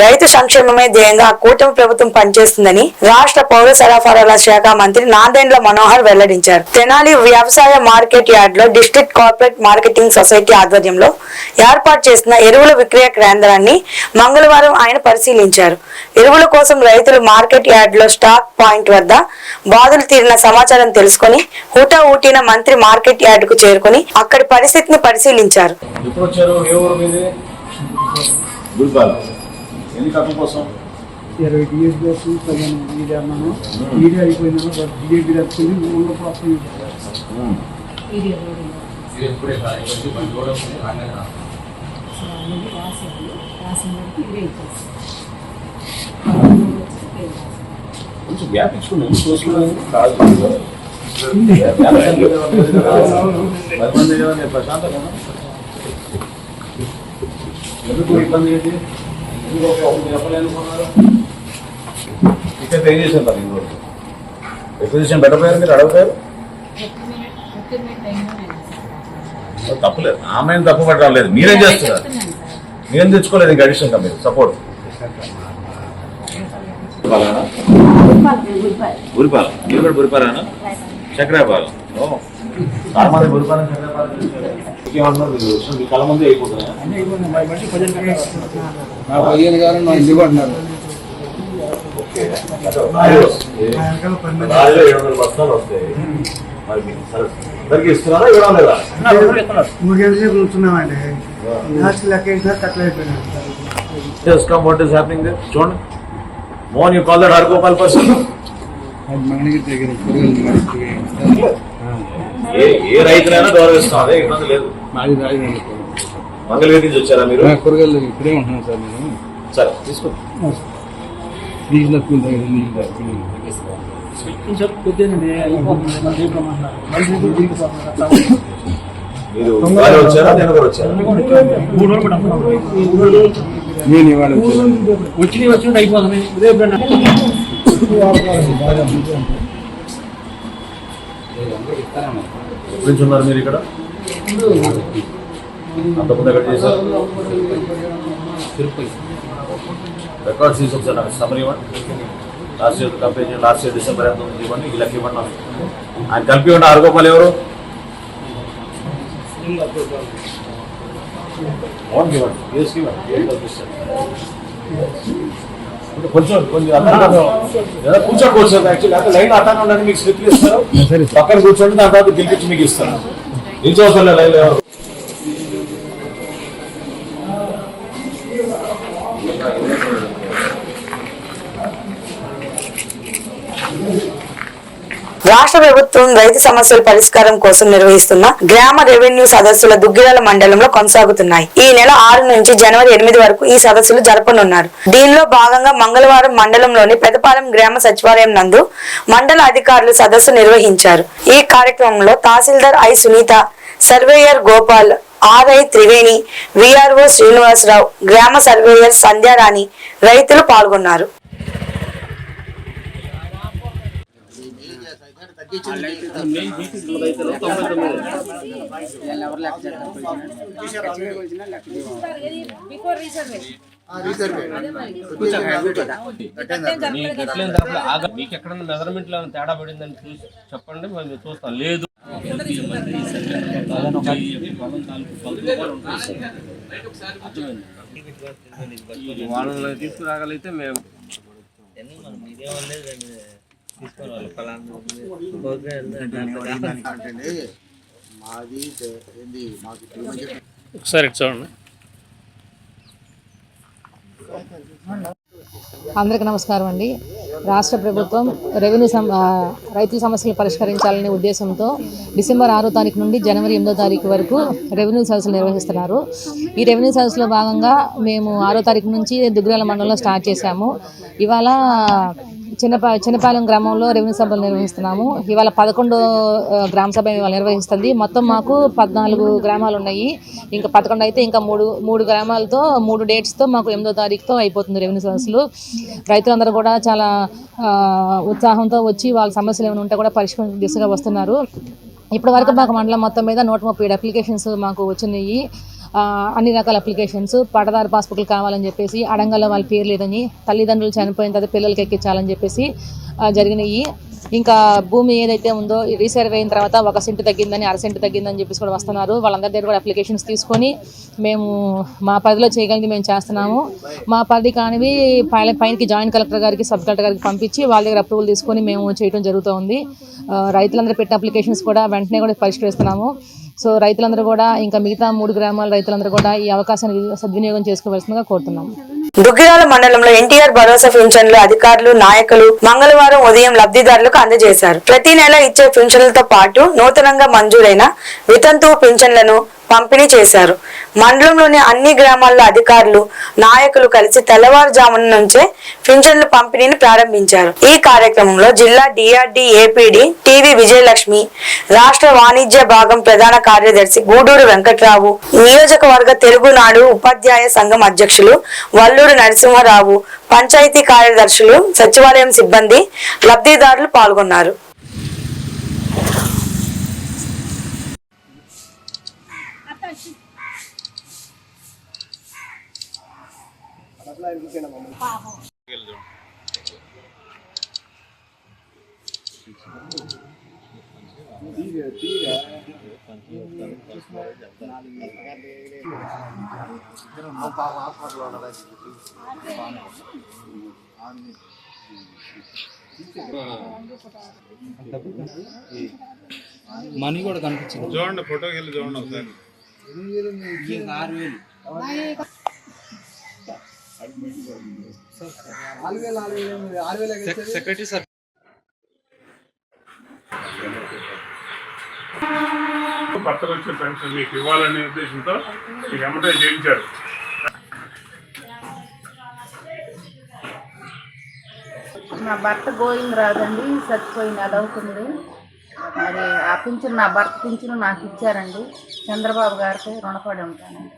రైతు సంక్షేమమే ధ్యేయంగా కూటమి ప్రభుత్వం పనిచేస్తుందని రాష్ట్ర పౌర సరఫరాల శాఖ మంత్రి నాందేండ్ల మనోహర్ వెల్లడించారు. తెనాలి వ్యవసాయ మార్కెట్ యార్డ్లో డిస్ట్రిక్ట్ కార్పొరేట్ మార్కెటింగ్ సొసైటీ ఆధ్వర్యంలో ఏర్పాటు చేసిన ఎరువుల విక్రయ కేంద్రాన్ని మంగళవారం ఆయన పరిశీలించారు. ఎరువుల కోసం రైతులు మార్కెట్ యార్డ్లో స్టాక్ పాయింట్ వద్ద బాధలు తీరిన సమాచారం తెలుసుకొని హుటా ఊటిన మంత్రి మార్కెట్ యార్డ్కు చేరుకుని అక్కడి పరిస్థితిని పరిశీలించారు. ఎన్ని కట్టల కోసం ఇరవై డిఎస్ కోసం పదిహేను మీడియా అన్నాను మీడియా అయిపోయినాను డిఏపి రచ్చింది మూడు కోసం కొంచెం గ్యాప్ ఇచ్చుకున్నాను చూసుకున్నాను కాదు ప్రశాంతంగా. ఎందుకు ఇబ్బంది ఏంటి? ఇక్కడ పే చేశాను సార్ ఈ రోజు ఎక్విజిషన్ పెట్టపోయారు మీరు? అడగపోయారు? తప్పులేదు. ఆమె తప్పు పట్టడం లేదు. మీరేం చేస్తున్నారు? మీరేం తెచ్చుకోలేదు ఇంకా అడిషన్గా మీరు? సపోర్ట్ గురిపాలెం. మీరు కూడా గురిపాలెనా? చక్రాపాలెం. సామాన్య గురిపాలెం చక్రాపాలెం. ఇంకేమన్నారు మీరు వచ్చిన మీ కళ్ళ ముందే అయిపోతున్నాయా అన్నీ అయిపోయినాయి మా బట్టి పదిహేను నా పదిహేను గారు నా ఇల్లు అంటున్నారు రాజులో ఏడు వందల బస్తాలు వస్తాయి మరి మీకు సరే అందరికీ ఇస్తున్నారా ఇవ్వడం లేదా మూడు గంటల సేపు కూర్చున్నామండి లాస్ట్ లెక్క వేసినా కట్ల అయిపోయినాయి Just come what is happening there. చూడండి Mohan you call that Haragopal person ఏ ఏ రైతులైనా గౌరవిస్తాం అదే ఇబ్బంది లేదు. మాది రాజమండ్రి మంగళగిరి నుంచి వచ్చారా మీరు? నా కూరగాయలు ఇక్కడే ఉంటున్నాను సార్ నేను. సరే. డీజిల్ స్కూల్ దగ్గర నీళ్ళు దగ్గర. కొంచెం కొద్దిగానండి అయిపోతుంది మన దీంట్లో మాట్లాడాలి మళ్ళీ దీంట్లో దిగిపోతున్నారు అట్లా మీరు ఇవాళ వచ్చారా నేను కూడా వచ్చారా? మూడు రోజులు కూడా అప్పుడు నేను ఇవాళ వచ్చాను. వచ్చి వచ్చి అయిపోతుంది రేపు రండి. ఎప్పటి నుంచి ఉన్నారు మీరు ఇక్కడ? అంతకుముందు ఎక్కడ చేశారు? రికార్డ్స్ తీసి ఒకసారి నాకు సమర్ ఇవ్వండి. Last year company last year December ఎంత ఉంది ఇవ్వండి. ఇలా ఇవ్వండి నాకు. ఆయన కలిపి ఉంటే ఆరుగోపాల్ ఎవరు? ఇవ్వండి. కేసుకి ఇవ్వండి. ఏం కల్పిస్తారు కొంచెం కొంచెం ఏదో కూర్చోకపోవచ్చు యాక్చువల్లీ అంటే లైన్ అట్టానే ఉండండి మీకు స్లిప్లు ఇస్తారు. పక్కన కూర్చోండి దాని తర్వాత గెలిపించి మీకు ఇస్తాను. లేదు లైన్ రాష్ట్ర ప్రభుత్వం రైతు సమస్యల పరిష్కారం కోసం నిర్వహిస్తున్న గ్రామ రెవెన్యూ సదస్సుల దుగ్గిరాల మండలంలో కొనసాగుతున్నాయి. ఈ నెల ఆరు నుంచి జనవరి ఎనిమిది వరకు ఈ సదస్సులు జరపనున్నారు. దీనిలో భాగంగా మంగళవారం మండలంలోని పెదపాలెం గ్రామ సచివాలయం నందు మండల అధికారులు సదస్సు నిర్వహించారు. ఈ కార్యక్రమంలో tahsildar I Sunitha surveyor Gopal RI Triveni VRO Srinivasarao గ్రామ సర్వేయర్ సంధ్యారాణి రైతులు పాల్గొన్నారు. మీకు ఎక్కడ మెజర్మెంట్లో తేడా పడిందని చూసి చెప్పండి మేము చూస్తాం లేదు వాళ్ళని తీసుకురాగలిగితే మేము మాది ఏంది మాకు ఒకసారి చూడండి. అందరికీ నమస్కారం అండి. రాష్ట్ర ప్రభుత్వం రెవెన్యూ సమ రైతుల సమస్యలు పరిష్కరించాలనే ఉద్దేశంతో డిసెంబర్ ఆరో తారీఖు నుండి జనవరి ఎనిమిదో తారీఖు వరకు రెవెన్యూ సదస్సులు నిర్వహిస్తున్నారు. ఈ రెవెన్యూ సదస్సులో భాగంగా మేము ఆరో తారీఖు నుంచి దుగ్గిరాల మండలంలో స్టార్ట్ చేశాము. ఇవాళ చిన్నపా చిన్నపాలెం గ్రామంలో రెవెన్యూ సభలు నిర్వహిస్తున్నాము. ఇవాళ పదకొండు గ్రామ సభ ఇవాళ నిర్వహిస్తుంది. మొత్తం మాకు పద్నాలుగు గ్రామాలు ఉన్నాయి. ఇంకా పదకొండు అయితే ఇంకా మూడు మూడు గ్రామాలతో మూడు డేట్స్తో మాకు ఎనిమిదో తారీఖుతో అయిపోతుంది రెవెన్యూ సదస్సులు. రైతులందరూ కూడా చాలా ఉత్సాహంతో వచ్చి వాళ్ళ సమస్యలు ఏమైనా ఉంటే కూడా పరిష్కరించే దిశగా వస్తున్నారు. ఇప్పటి వరకు మాకు మండలం మొత్తం మీద నూట ముప్పై అప్లికేషన్స్ మాకు వచ్చినాయి. అన్ని రకాల అప్లికేషన్స్ పట్టదారు పాస్బుక్లు కావాలని చెప్పేసి అడంగల్లో వాళ్ళ పేరు లేదని తల్లిదండ్రులు చనిపోయిన తర్వాత పిల్లలకి ఎక్కించాలని చెప్పేసి జరిగినాయి. ఇంకా భూమి ఏదైతే ఉందో రీసర్వ్ అయిన తర్వాత ఒక సెంటు తగ్గిందని అర సెంటు తగ్గిందని చెప్పేసి కూడా వస్తున్నారు. వాళ్ళందరి దగ్గర కూడా అప్లికేషన్స్ తీసుకొని మేము మా పరిధిలో చేయగలిగింది మేము చేస్తున్నాము. మా పరిధి కానివి పైన పైనకి జాయింట్ కలెక్టర్ గారికి సబ్ కలెక్టర్ గారికి పంపించి వాళ్ళ దగ్గర అప్రూవల్ తీసుకొని మేము చేయడం జరుగుతుంది. రైతులందరూ పెట్టిన అప్లికేషన్స్ కూడా వెంటనే కూడా పరిష్కరిస్తున్నాము. సో రైతులందరూ కూడా ఇంకా మిగతా మూడు గ్రామాల రైతులందరూ కూడా ఈ అవకాశాన్ని సద్వినియోగం చేసుకోవాల్సిందిగా కోరుతున్నాం. దుగ్గిరాల మండలంలో ఎన్టీఆర్ భరోసా పింఛన్లు అధికారులు నాయకులు మంగళవారం ఉదయం లబ్ధిదారులకు అందజేశారు. ప్రతి నెల ఇచ్చే పింఛన్లతో పాటు నూతనంగా మంజూరైన వితంతు పింఛన్లను పంపిణీ చేశారు. మండలంలోని అన్ని గ్రామాల్లో అధికారులు నాయకులు కలిసి తెల్లవారుజామున నుంచే పింఛన్ల పంపిణీని ప్రారంభించారు. ఈ కార్యక్రమంలో జిల్లా డిఆర్డి ఏపీడి టీవీ విజయలక్ష్మి రాష్ట్ర వాణిజ్య భాగం ప్రధాన కార్యదర్శి గూడూరు వెంకట్రావు నియోజకవర్గ తెలుగునాడు ఉపాధ్యాయ సంఘం అధ్యక్షులు వల్లూరు నరసింహారావు పంచాయతీ కార్యదర్శులు సచివాలయం సిబ్బంది లబ్ధిదారులు పాల్గొన్నారు. మనీ కూడా కనిపించింది చూడండి ఫోటోకి వెళ్ళి చూడండి ఒకసారి. ఆరు వేలు. Secretary sir. భర్తకు వచ్చే పెన్షన్ మీకు ఇవ్వాలనే ఉద్దేశంతో మీకు ఎమ్మటే చేయించారు. నా భర్త గోవిందరాజు అండి చచ్చిపోయిన అది అవుతుంది మరి ఆ పింఛను నా భర్త పింఛను నాకు ఇచ్చారండి. చంద్రబాబు గారికి రుణపడి ఉంటానండి.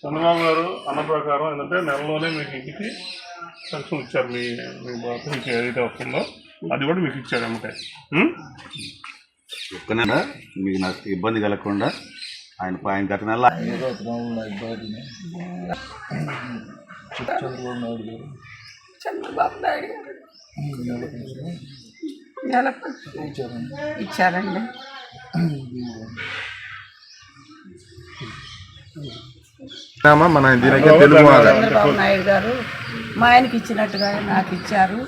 చంద్రబాబు గారు అన్న ప్రకారం ఏంటంటే నెలలోనే మీకు ఇంటికి పెన్షన్ ఇచ్చారు మీ మీ భర్త ఏదైతే వస్తుందో అది కూడా మీకు ఇచ్చారు ఎమ్మటే ఉం? ఒక్కనేనా మీకు నాకు ఇబ్బంది కలగకుండా ఆయన ఆయన గత నెల చంద్రబాబు నాయుడు గారు. ఇచ్చారండి. మన నాయుడు గారు మా ఆయనకి ఇచ్చినట్టుగా నాకు ఇచ్చారు.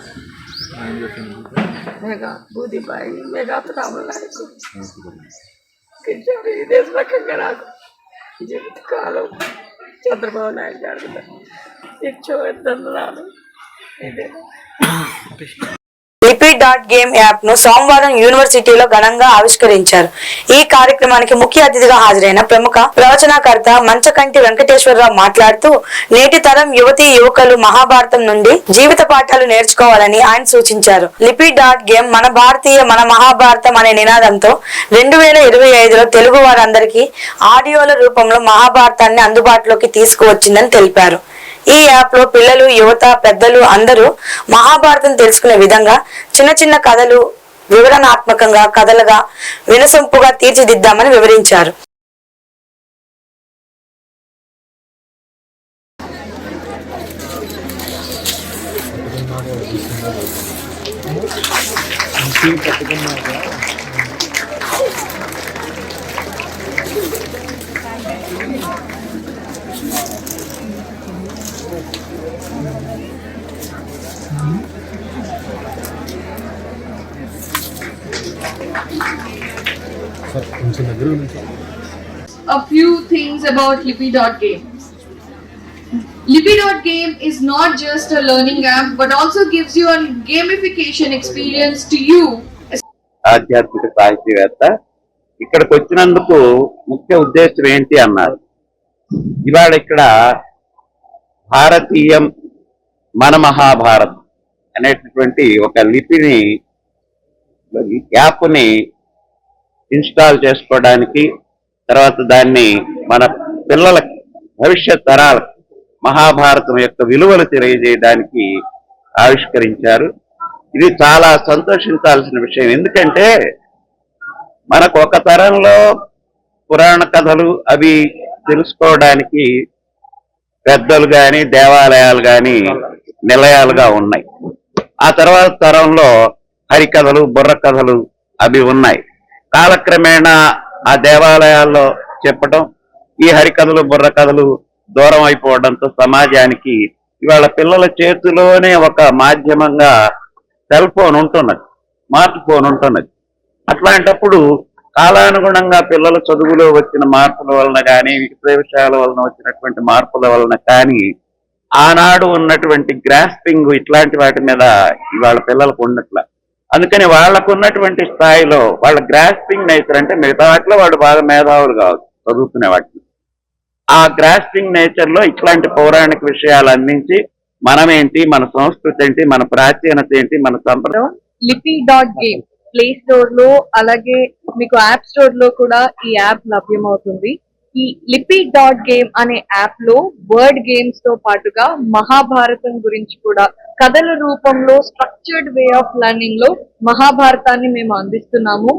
మెగా బూదిబాయి మెగా రామనాయకు ఇచ్చారు ఇదే రకంగా నాకు జీవితకాలం చంద్రబాబు నాయుడు గారు ఇచ్చోద్దాను ఇదే లిపిడ్ డాట్ గేమ్ యాప్ను సోమవారం యూనివర్సిటీలో ఘనంగా ఆవిష్కరించారు. ఈ కార్యక్రమానికి ముఖ్య అతిథిగా హాజరైన ప్రముఖ ప్రవచనకర్త మంచకంటి వెంకటేశ్వరరావు మాట్లాడుతూ నేటి తరం యువతి యువకులు మహాభారతం నుండి జీవిత పాఠాలు నేర్చుకోవాలని ఆయన సూచించారు. లిపిడ్ డాట్ గేమ్ మన భారతీయ మన మహాభారతం అనే నినాదంతో రెండు వేల ఇరవై ఐదులో తెలుగు వారందరికీ ఆడియోల రూపంలో మహాభారతాన్ని అందుబాటులోకి తీసుకువచ్చిందని తెలిపారు. ఈ యాప్లో పిల్లలు యువత పెద్దలు అందరూ మహాభారతం తెలుసుకునే విధంగా చిన్న చిన్న కథలు వివరణాత్మకంగా కథలుగా వినసొంపుగా తీర్చిదిద్దామని వివరించారు. A few things about Lippy.game. Lippy.game is not just a learning app but also gives you a gamification experience to you ఆధ్యాత్మిక సాహితీవేత్త ఇక్కడికి వచ్చినందుకు ముఖ్య ఉద్దేశం ఏంటి అన్నారు ఇవాళ ఇక్కడ భారతీయం మన మహాభారత్ అనేటటువంటి ఒక లిపిని యాప్ని ఇన్స్టాల్ చేసుకోవడానికి తర్వాత దాన్ని మన పిల్లల భవిష్యత్ తరాలకు మహాభారతం యొక్క విలువలు తెలియజేయడానికి ఆవిష్కరించారు. ఇది చాలా సంతోషించాల్సిన విషయం. ఎందుకంటే మనకు ఒక తరంలో పురాణ కథలు అవి తెలుసుకోవడానికి పెద్దలు కానీ దేవాలయాలు కానీ నిలయాలుగా ఉన్నాయి. ఆ తర్వాత తరంలో హరికథలు బుర్ర కథలు అవి ఉన్నాయి. కాలక్రమేణా ఆ దేవాలయాల్లో చెప్పటం ఈ హరికథలు బుర్ర కథలు దూరం అయిపోవడంతో సమాజానికి ఇవాళ పిల్లల చేతిలోనే ఒక మాధ్యమంగా సెల్ ఫోన్ ఉంటున్నది స్మార్ట్ ఫోన్ ఉంటున్నది. అట్లాంటప్పుడు కాలానుగుణంగా పిల్లల చదువులో వచ్చిన మార్పుల వలన కానీ విషయ విషయాల వలన వచ్చినటువంటి మార్పుల వలన కానీ ఆనాడు ఉన్నటువంటి గ్రాస్పింగ్ ఇట్లాంటి వాటి మీద ఇవాళ పిల్లలకు ఉన్నట్ల అందుకని వాళ్ళకు ఉన్నటువంటి స్థాయిలో వాళ్ళ గ్రాస్పింగ్ నేచర్ అంటే మిగతా వాటిలో వాళ్ళు బాగా మేధావులు కావచ్చు చదువుకునే వాటిని ఆ గ్రాస్పింగ్ నేచర్లో ఇట్లాంటి పౌరాణిక విషయాలు అందించి మనమేంటి మన సంస్కృతి ఏంటి మన ప్రాచీనత ఏంటి మన సంప్రదాయం లిపి డాట్ గేమ్. ప్లే స్టోర్లో అలాగే మీకు యాప్ స్టోర్లో కూడా ఈ యాప్ లభ్యమవుతుంది. ఈ లిపి డాట్ గేమ్ అనే యాప్లో వర్డ్ గేమ్స్తో పాటుగా మహాభారతం గురించి కూడా కథల రూపంలో స్ట్రక్చర్డ్ వే ఆఫ్ లెర్నింగ్లో మహాభారతాన్ని మేము అందిస్తున్నాము.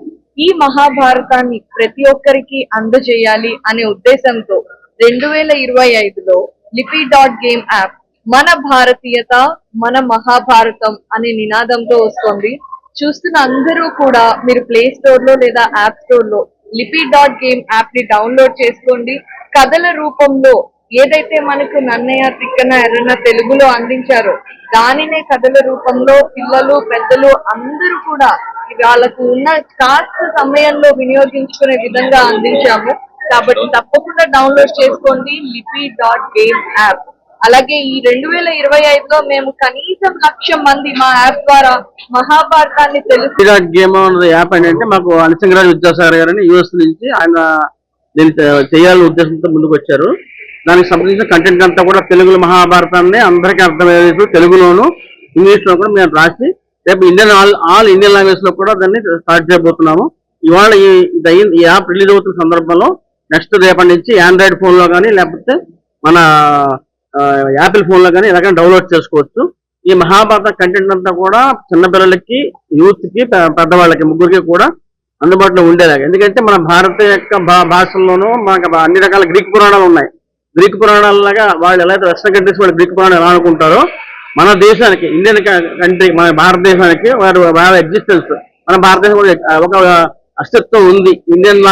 ఈ మహాభారతాన్ని ప్రతి ఒక్కరికి అందజేయాలి అనే ఉద్దేశంతో రెండు వేల ఇరవై ఐదులో లిపి డాట్ గేమ్ యాప్ మన భారతీయత మన మహాభారతం అనే నినాదంతో వస్తుంది. చూస్తున్న అందరూ కూడా మీరు ప్లే స్టోర్లో లేదా యాప్ స్టోర్లో లిపి డాట్ గేమ్ యాప్ని డౌన్లోడ్ చేసుకోండి. కథల రూపంలో ఏదైతే మనకు నన్నయ్య తిక్కన ఎర్రన్న తెలుగులో అందించారో దానినే కథల రూపంలో పిల్లలు పెద్దలు అందరూ కూడా వాళ్ళకు ఉన్న కాస్త సమయంలో వినియోగించుకునే విధంగా అందించాము. కాబట్టి తప్పకుండా డౌన్లోడ్ చేసుకోండి లిపి డాట్ గేమ్ యాప్ అలాగే ఈ రెండు వేల ఇరవై ఐదులో మేము కనీసం లక్షం మంది మా యాప్ ద్వారా మహాభారతాన్ని తెలుసు గేమ్ యాప్ ఏంటంటే మాకు అనిసింగరాజు విద్యాసాగర్ గారని యూఎస్ నుంచి ఆయన దీన్ని చేయాలని ఉద్దేశంతో ముందుకు వచ్చారు. దానికి సంబంధించిన కంటెంట్ అంతా కూడా తెలుగులో మహాభారతాన్ని అందరికీ అర్థమయ్యేట్లు తెలుగులోను ఇంగ్లీష్లో కూడా మేము రాసి రేపు ఇండియన్ ఆల్ ఆల్ ఇండియన్ లాంగ్వేజ్లో కూడా దాన్ని స్టార్ట్ చేయబోతున్నాము. ఇవాళ ఈ ఈ యాప్ రిలీజ్ అవుతున్న సందర్భంలో నెక్స్ట్ రేపటి నుంచి ఆండ్రాయిడ్ ఫోన్లో కానీ లేకపోతే మన యాపిల్ ఫోన్లో కానీ ఎలాగైనా డౌన్లోడ్ చేసుకోవచ్చు. ఈ మహాభారత కంటెంట్ అంతా కూడా చిన్నపిల్లలకి యూత్కి పెద్దవాళ్ళకి ముగ్గురికి కూడా అందుబాటులో ఉండేలాగా. ఎందుకంటే మన భారత యొక్క భా- భాషల్లోనూ మనకు అన్ని రకాల గ్రీక్ పురాణాలు ఉన్నాయి. గ్రీక్ పురాణాలలాగా వాళ్ళు ఎలా అయితే వెస్ట్రన్ కంట్రీస్ వాళ్ళు గ్రీక్ పురాణాలు ఎలా అనుకుంటారో మన దేశానికి ఇండియన్ కంట్రీ మన భారతదేశానికి వారు వాళ్ళ ఎగ్జిస్టెన్స్ మన భారతదేశం కూడా ఒక అస్తిత్వం ఉంది. ఇండియన్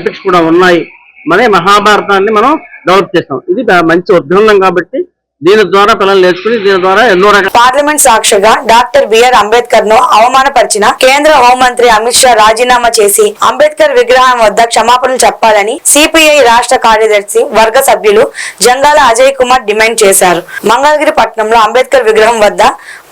ఎపిక్స్ కూడా ఉన్నాయి. మన మహాభారతాన్ని మనం డెవలప్ చేస్తాం ఇది మంచి ఉద్గ్రంథం కాబట్టి దీని ద్వారా పిల్లలు నేర్చుకుని దీని ద్వారా ఎన్నో రకాల పార్లమెంట్ సాక్షిగా డాక్టర్ బిఆర్ అంబేద్కర్ను అవమానపరిచిన కేంద్ర హోంమంత్రి అమిత్ షా రాజీనామా చేసి అంబేద్కర్ విగ్రహం వద్ద క్షమాపణలు చెప్పాలని సిపిఐ రాష్ట్ర కార్యదర్శి వర్గ సభ్యులు జంగాల అజయ్ కుమార్ డిమాండ్ చేశారు. మంగళగిరి పట్టణంలో అంబేద్కర్ విగ్రహం వద్ద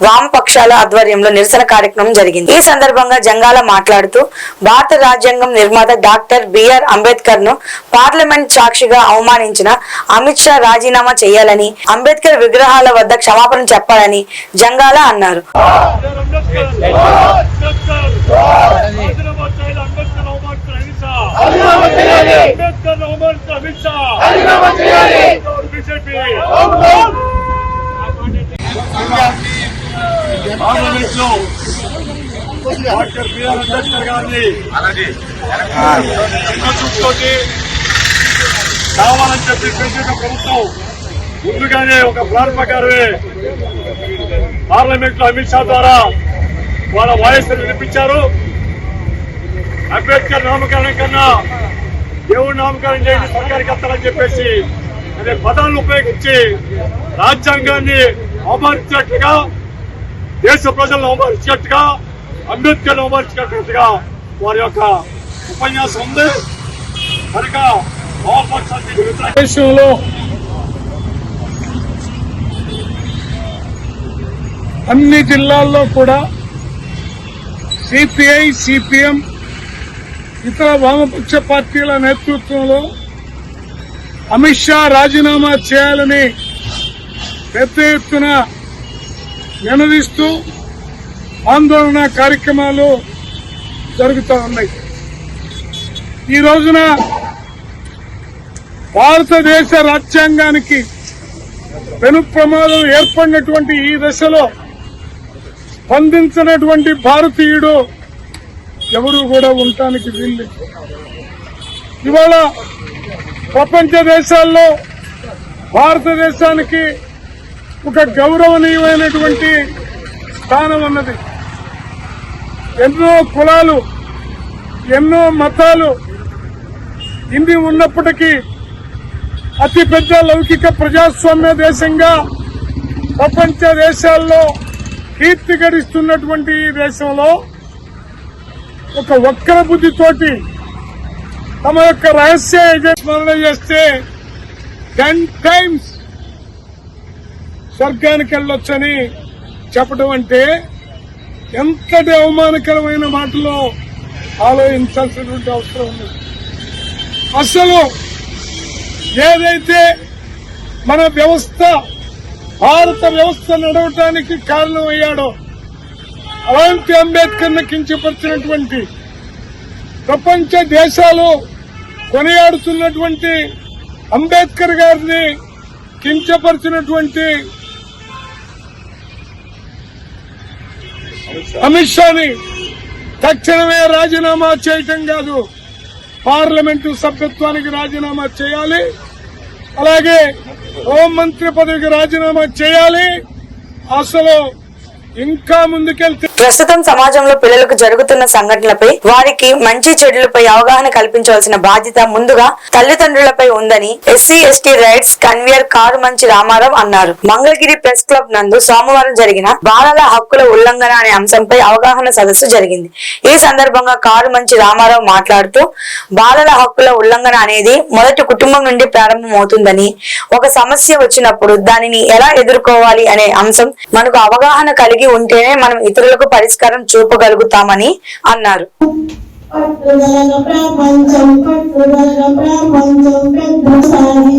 వామపక్షాల ఆధ్వర్యంలో నిరసన కార్యక్రమం జరిగింది. ఈ సందర్భంగా జంగాల మాట్లాడుతూ భారత రాజ్యాంగం నిర్మాత డాక్టర్ బిఆర్ అంబేద్కర్ను పార్లమెంట్ సాక్షిగా అవమానించిన అమిత్ షా రాజీనామా చేయాలని అంబేద్కర్ విగ్రహాల వద్ద క్షమాపణ చెప్పాలని జంగాల అన్నారు. డాక్టర్ బిఆర్ అంబేద్కర్ గారిని కావాలని చెప్పి పెంచిన ప్రభుత్వం ముందుగానే ఒక ప్లాన్ ప్రకారమే పార్లమెంట్లో అమిత్ షా ద్వారా వాళ్ళ వాయిస్ వినిపించారు. అంబేద్కర్ నామకరణం కన్నా దేవుడు నామకరణం చేయండి సర్కారికి ఎత్తాలని చెప్పేసి అనే పదాలను ఉపయోగించి రాజ్యాంగాన్ని అవమానించినట్లుగా దేశ ప్రజలను అవమానించినట్టుగా అంబేద్కర్ అవమానించినట్టుగా వారి యొక్క ఉపన్యాసం ఉంది. కనుక దేశంలో అన్ని జిల్లాల్లో కూడా సిపిఐ సిపిఎం ఇతర వామపక్ష పార్టీల నేతృత్వంలో అమిత్ షా రాజీనామా చేయాలని పెద్ద ఎత్తున నినదిస్తూ ఆందోళన కార్యక్రమాలు జరుగుతూ ఉన్నాయి. ఈ రోజున భారతదేశ రాజ్యాంగానికి పెను ప్రమాదం ఏర్పడినటువంటి ఈ దశలో స్పందించినటువంటి భారతీయుడు ఎవరు కూడా ఉండటానికి వీళ్ళు ఇవాళ ప్రపంచ దేశాల్లో భారతదేశానికి ఒక గౌరవనీయమైనటువంటి స్థానం ఉన్నది. ఎన్నో కులాలు ఎన్నో మతాలు ఇన్ని ఉన్నప్పటికీ అతిపెద్ద లౌకిక ప్రజాస్వామ్య దేశంగా ప్రపంచ దేశాల్లో కీర్తి గడిస్తున్నటువంటి ఈ దేశంలో ఒక వక్ర బుద్ధితోటి తమ యొక్క రహస్య ఏజెంట్ స్మరణ చేస్తే టెన్ టైమ్స్ స్వర్గానికి వెళ్ళొచ్చని చెప్పడం అంటే ఎంతటి అవమానకరమైన మాటలో ఆలోచించాల్సినటువంటి అవసరం ఉంది. అసలు ఏదైతే మన వ్యవస్థ భారత వ్యవస్థ నడవటానికి కారణమయ్యాడో అలాంటి అంబేద్కర్ను కించపరిచినటువంటి ప్రపంచ దేశాలు కొనియాడుతున్నటువంటి అంబేద్కర్ గారిని కించపరిచినటువంటి అమిత్ షాని తక్షణమే రాజీనామా చేయటం కాదు. పార్లమెంటు సభ్యత్వానికి రాజీనామా చేయాలి. అలాగే హోంమంత్రి పదవికి రాజీనామా చేయాలి. అసలు ఇంకా ముందుకెళ్తే ప్రస్తుతం సమాజంలో పిల్లలకు జరుగుతున్న సంఘటనలపై వారికి మంచి చెడులపై అవగాహన కల్పించవలసిన బాధ్యత ముందుగా తల్లిదండ్రులపై ఉందని SC ST rights convener car మంచి రామారావు అన్నారు. మంగళగిరి ప్రెస్ క్లబ్ నందు సోమవారం జరిగిన బాలల హక్కుల ఉల్లంఘన అనే అంశంపై అవగాహన సదస్సు జరిగింది. ఈ సందర్భంగా కారు మంచి రామారావు మాట్లాడుతూ బాలల హక్కుల ఉల్లంఘన అనేది మొదటి కుటుంబం నుండి ప్రారంభమవుతుందని ఒక సమస్య వచ్చినప్పుడు దానిని ఎలా ఎదుర్కోవాలి అనే అంశం మనకు అవగాహన కలిగి ఉంటేనే మనం ఇతరులకు పరిష్కారం చూపగలుగుతామని అన్నారు. పట్టుదల ప్రపంచం పట్టుదల ప్రపంచం పెద్దసారి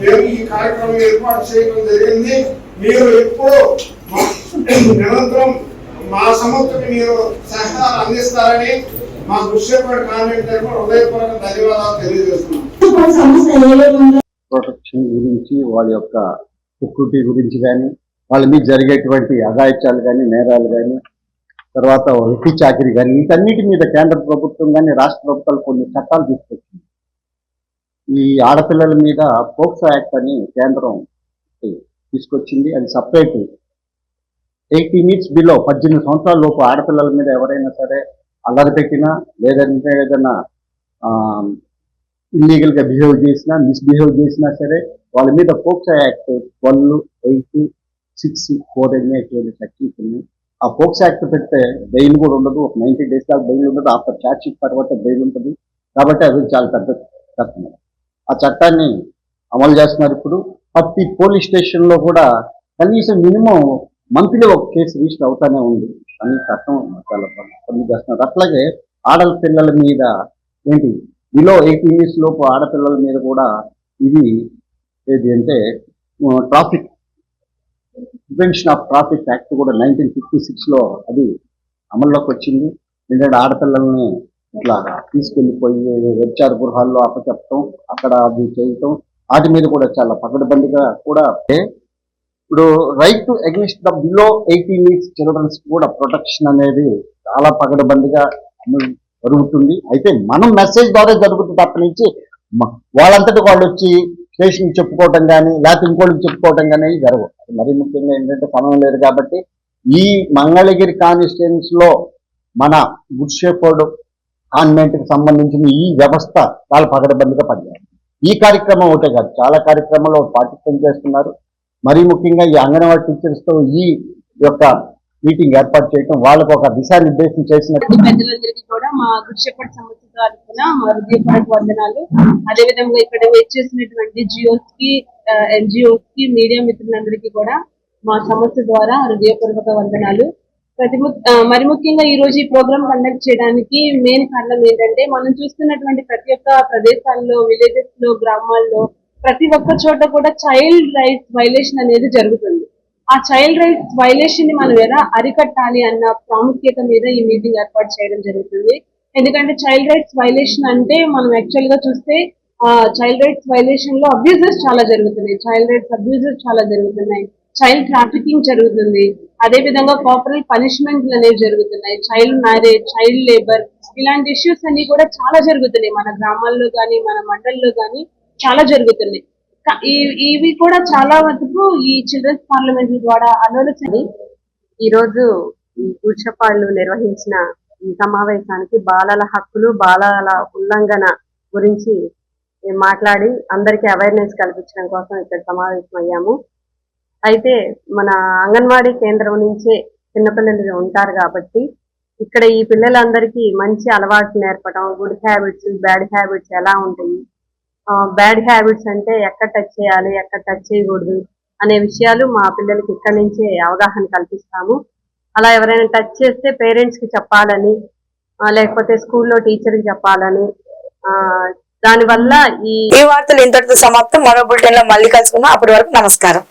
మేము ఈ కార్యక్రమం ఏర్పాటు చేయడం జరిగింది. మీరు ఎప్పుడు మా- నిరంతరం మా సమస్యకి మీరు సహకారం అందిస్తారని మా దృశ్యపడి కామెంట్ తరఫున హృదయపూర్వక ధన్యవాదాలు తెలియజేస్తున్నాం సమస్య ఏముందో ప్రొటెక్షన్ గురించి వాళ్ళ యొక్క సెక్యూరిటీ గురించి కానీ వాళ్ళ మీద జరిగేటువంటి అఘాయిత్యాలు కానీ నేరాలు కానీ తర్వాత వెట్టి చాకరి కానీ వీటన్నిటి మీద కేంద్ర ప్రభుత్వం కానీ రాష్ట్ర ప్రభుత్వాలు కొన్ని చట్టాలు తీసుకొచ్చింది. ఈ ఆడపిల్లల మీద పోక్సో యాక్ట్ అని కేంద్రం తీసుకొచ్చింది అది సపరేట్. ఎయిటీన్ ఇయర్స్ బిలో పద్దెనిమిది సంవత్సరాల లోపు ఆడపిల్లల మీద ఎవరైనా సరే అల్లరి పెట్టినా లేదంటే ఏదైనా ఇల్లీగల్గా బిహేవ్ చేసినా మిస్బిహేవ్ చేసినా సరే వాళ్ళ మీద POCSO act twelve eight six four అనేటువంటి సెక్షన్స్ ఉన్నాయి ఆ ఫోక్స్ యాక్ట్ పెడితే బెయిల్ కూడా ఉండదు. ఒక నైన్టీ డేస్ దాకా బెయిల్ ఉండదు. ఆఫ్టర్ ఛార్జ్ షీట్ తర్వాత బెయిల్ ఉంటుంది. కాబట్టి అది చాలా పెద్ద చట్టం ఆ చట్టాన్ని అమలు చేస్తున్నారు ఇప్పుడు. ప్రతి పోలీస్ స్టేషన్లో కూడా కనీసం మినిమం మంత్లీ ఒక కేసు రిజిస్టర్ అవుతానే ఉంది. అని చట్టం చాలా పని చేస్తున్నారు. అట్లాగే ఆడల పిల్లల మీద ఏంటి? బిలో ఎయిటీన్ ఇయర్స్ లోపు ఆడపిల్లల మీద కూడా ఇది ఏది అంటే traffic prevention of traffic act కూడా నైన్టీన్ ఫిఫ్టీ సిక్స్లో అది అమల్లోకి వచ్చింది. ఎందుకంటే ఆడపిల్లల్ని ఇట్లా తీసుకెళ్ళిపోయి వ్యభిచార గృహాల్లో అప్పచెప్పటం అక్కడ అది చేయటం వాటి మీద కూడా చాలా పకడ్బందీగా కూడా ఇప్పుడు right to against the below eighteen years childrens కూడా ప్రొటెక్షన్ అనేది చాలా పకడ్బందీగా జరుగుతుంది. అయితే మనం మెసేజ్ ద్వారా జరుగుతుంది తప్ప నుంచి వాళ్ళంతటి వాళ్ళు వచ్చి స్టేషన్ చెప్పుకోవటం కానీ లేకపోతే ఇంకోటి చెప్పుకోవటం కానీ జరగవు. అది మరీ ముఖ్యంగా ఏంటంటే సమయం లేదు కాబట్టి ఈ మంగళగిరి కాన్స్టిట్యున్స్లో మన గుడ్ షేపర్డ్ కాన్వెంట్కి సంబంధించిన ఈ వ్యవస్థ చాలా పగడబందిగా పనిచేస్తుంది. ఈ కార్యక్రమం ఒకటే కాదు చాలా కార్యక్రమాల్లో పార్టిసిపేట్ చేస్తున్నారు. మరీ ముఖ్యంగా ఈ అంగన్వాడీ టీచర్స్తో ఈ యొక్క మీటింగ్ ఏర్పాటు చేయడం వాళ్ళకు ఒక దిశానిర్దేశం చేసినట్టు. పెద్దలందరికీ కూడా మా గుడిచెప్పటి సంస్థ మా హృదయపూర్వక వందనాలు. అదేవిధంగా ఇక్కడ వచ్చేసినటువంటి జియోస్కి ఎన్జిఓస్కి మీడియా మిత్రులందరికీ కూడా మా సంస్థ ద్వారా హృదయపూర్వక వందనాలు. ప్రతి మరి ముఖ్యంగా ఈ రోజు ఈ ప్రోగ్రామ్ కండక్ట్ చేయడానికి మెయిన్ కారణం ఏంటంటే మనం చూస్తున్నటువంటి ప్రతి ఒక్క ప్రదేశాల్లో విలేజెస్లో గ్రామాల్లో ప్రతి ఒక్క చోట కూడా చైల్డ్ రైట్స్ వైలేషన్ అనేది జరుగుతుంది. ఆ చైల్డ్ రైట్స్ వైలేషన్ని మనం ఎలా అరికట్టాలి అన్న ప్రాముఖ్యత మీద ఈ మీటింగ్ ఏర్పాటు చేయడం జరుగుతుంది. ఎందుకంటే చైల్డ్ రైట్స్ వైలేషన్ అంటే మనం యాక్చువల్గా చూస్తే చైల్డ్ రైట్స్ వైలేషన్లో అబ్యూజెస్ చాలా జరుగుతున్నాయి. చైల్డ్ రైట్స్ అబ్యూజెస్ చాలా జరుగుతున్నాయి. చైల్డ్ ట్రాఫికింగ్ జరుగుతుంది. అదే విధంగా కోపరల్ పనిష్మెంట్లు అనేవి జరుగుతున్నాయి. చైల్డ్ మ్యారేజ్ చైల్డ్ లేబర్ ఇలాంటి ఇష్యూస్ అన్ని కూడా చాలా జరుగుతున్నాయి. మన గ్రామాల్లో కానీ మన మండల్లో కానీ చాలా జరుగుతున్నాయి. ఇవి కూడా చాలా వరకు ఈ చిల్డ్రన్స్ పార్లమెంట్ ద్వారా ఆలోచన ఈ రోజు ఈ కూర్చపాళ్ళు నిర్వహించిన ఈ సమావేశానికి బాలల హక్కులు బాలల ఉల్లంఘన గురించి మాట్లాడి అందరికీ అవేర్నెస్ కల్పించడం కోసం ఇక్కడ సమావేశం అయ్యాము అయితే మన అంగన్వాడీ కేంద్రం నుంచే చిన్నపిల్లలు ఉంటారు కాబట్టి ఇక్కడ ఈ పిల్లలందరికీ మంచి అలవాట్లు నేర్పడం గుడ్ హ్యాబిట్స్ బ్యాడ్ హ్యాబిట్స్ ఎలా ఉంటాయి బ్యాడ్ హ్యాబిట్స్ అంటే ఎక్కడ టచ్ చేయాలి ఎక్కడ టచ్ చేయకూడదు అనే విషయాలు మా పిల్లలకి ఇక్కడి నుంచే అవగాహన కల్పిస్తాము. అలా ఎవరైనా టచ్ చేస్తే పేరెంట్స్కి చెప్పాలని లేకపోతే స్కూల్లో టీచర్కి చెప్పాలని ఆ, దానివల్ల ఈ వార్తలు ఇంతటితో సమాప్తం. మరో బులెటిన్లో మళ్ళీ కలుసుకుందాం. అప్పటి వరకు నమస్కారం.